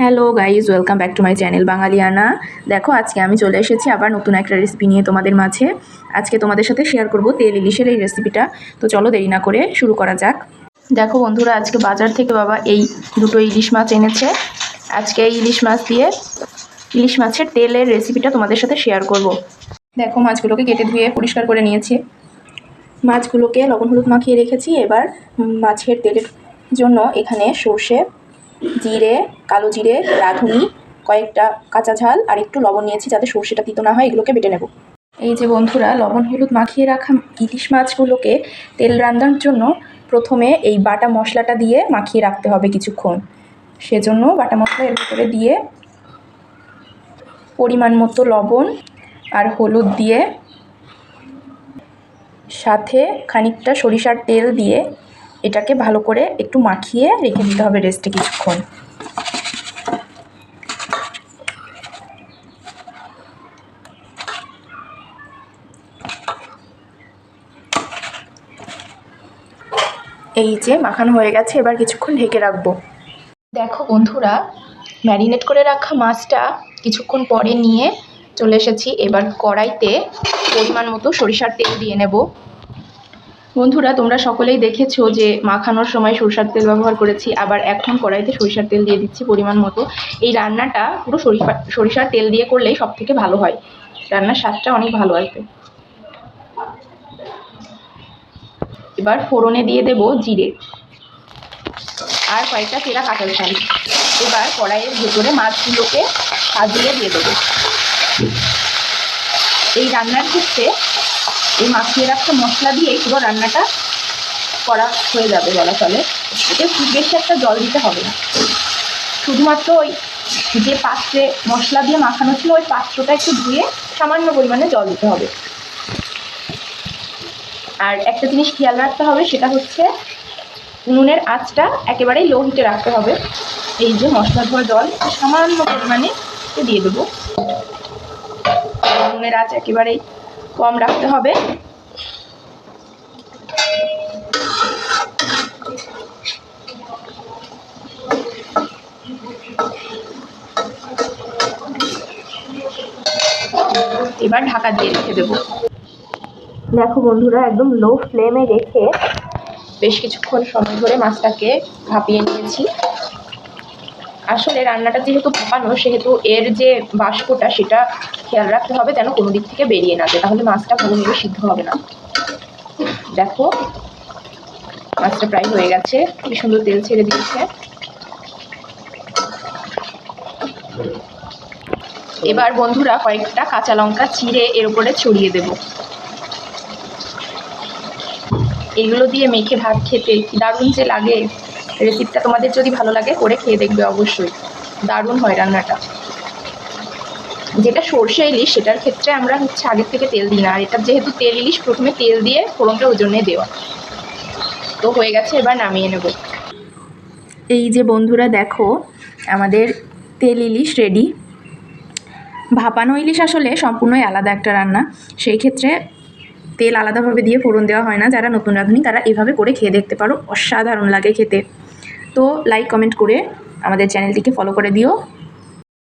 Hello guys welcome back to my channel Bangaliyana দেখো, আজকে আমি চলে এসেছি আবার নতুন একটা রেসিপি নিয়ে তোমাদের মাঝে। আজকে তোমাদের সাথে শেয়ার করব তেল ইলিশের এই রেসিপিটা তো চলো দেরি না করে শুরু করা যাক। দেখো বন্ধুরা, আজকে বাজার থেকে বাবা এই দুটো ইলিশ মাছ এনেছে। আজকে এই ইলিশ মাছ দিয়ে ইলিশ মাছের তেলের রেসিপিটা তোমাদের সাথে শেয়ার করব। দেখো, মাছগুলোকে কেটে ধুয়ে পরিষ্কার করে নিয়েছি। মাছগুলোকে লবণ হলুদ মাখিয়ে রেখেছি। এবার মাছের তেলের জন্য এখানে সর্ষে জিরে, কালো জিরে, রাঁধুনি, কয়েকটা কাঁচা ঝাল, আর একটু লবণ নিয়েছি যাতে সর্ষেটা তিতো না হয়, এগুলোকে বেটে নেব। এই যে বন্ধুরা, লবণ হলুদ মাখিয়ে রাখা ইলিশ মাছগুলোকে তেল রান্নার জন্য প্রথমে এই বাটা মশলাটা দিয়ে মাখিয়ে রাখতে হবে কিছুক্ষণ। সেজন্য বাটা মশলা এর ভিতরে দিয়ে পরিমাণ মতো লবণ আর হলুদ দিয়ে সাথে খানিকটা সরিষার তেল দিয়ে এটাকে ভালো করে একটু মাখিয়ে রেখে দিতে হবে রেস্টে কিছুক্ষণ। এই যে মাখানো হয়ে গেছে, এবার কিছুক্ষণ ঢেকে রাখব। দেখো বন্ধুরা, ম্যারিনেট করে রাখা মাছটা কিছুক্ষণ পরে নিয়ে চলে এসেছি। এবার কড়াইতে পরিমাণ মতো সরিষার তেল দিয়ে নেব। বন্ধুরা, তোমরা সকলেই দেখেছ যে মাখানোর সময় সরিষার তেল ব্যবহার করেছি। আবার এখন কড়াইতে সরিষার তেল দিয়ে দিচ্ছি পরিমাণ মতো। এই রান্নাটা পুরো সরিষা, সরিষার তেল দিয়ে করলেই সব থেকে ভালো হয়। রান্নার স্বাদটা অনেক ভালো আসবে। এবার ফোড়নে দিয়ে দেব জিরে আর কয়েকটা তেরা কাঁচা ঝাল এবার কড়াইয়ের ভেতরে মাছগুলোকে সাজিয়ে দিয়ে দেবো। এই রান্নার ক্ষেত্রে এই মাখিয়ে রাখা মশলা দিয়ে পুরো রান্নাটা করা হয়ে যাবে বলা চলে। এতে খুব বেশি একটা জল দিতে হবে না। শুধুমাত্র ওই যে পাত্রে মশলা দিয়ে মাখানো ছিল, ওই পাত্রটা একটু ধুয়ে সামান্য পরিমাণে জল দিতে হবে। আর একটা জিনিস খেয়াল রাখতে হবে, সেটা হচ্ছে উনুনের আঁচটা একেবারেই লো হিটে রাখতে হবে। এই যে মশলা ধোয়া জল, সামান্য পরিমাণে দিয়ে দেবো। উনুনের আঁচ একেবারেই কম রাখতে হবে। এবার ঢাকা দিয়ে রেখে দেবো। দেখো বন্ধুরা একদম লো ফ্লেমে রেখে বেশ কিছুক্ষণ সময় ধরে মাছটাকে ভাপিয়ে নিয়েছি। আসলে রান্নাটা যেহেতু ভাপানো, সেহেতু এর যে বাষ্পটা, সেটা খেয়াল রাখতে হবে যেন কোনো দিক থেকে বেরিয়ে না যায়। তাহলে মাছটা ভালোভাবে সিদ্ধ হবে না। দেখো, মাছটা প্রায় হয়ে গেছে। কি সুন্দর তেল ছেড়ে দিয়েছে। এবার বন্ধুরা কয়েকটা কাঁচা লঙ্কা চিড়ে এর উপরে ছড়িয়ে দেবো। এগুলো দিয়ে মেখে ভাত খেতে দারুণ যে লাগে? রেসিপিটা তোমাদের যদি ভালো লাগে, করে খেয়ে দেখবে অবশ্যই। দারুণ হয় রান্নাটা। যেটা সর্ষে ইলিশ, সেটার ক্ষেত্রে আমরা হচ্ছে আগের থেকে তেল দিই না। আর এটা যেহেতু তেল ইলিশ, প্রথমে তেল দিয়ে ফোড়নটা ওই দেওয়া। তো হয়ে গেছে, এবার নামিয়ে নেব। এই যে বন্ধুরা, দেখো, আমাদের তেল ইলিশ রেডি ভাপানো ইলিশ আসলে সম্পূর্ণই আলাদা একটা রান্না। সেই ক্ষেত্রে তেল আলাদাভাবে দিয়ে ফোড়ন দেওয়া হয় না। যারা নতুন রাঁধুনি, তারা এভাবে করে খেয়ে দেখতে পারো। অসাধারণ লাগে খেতে। তো লাইক কমেন্ট করে আমাদের চ্যানেলটিকে ফলো করে দিও।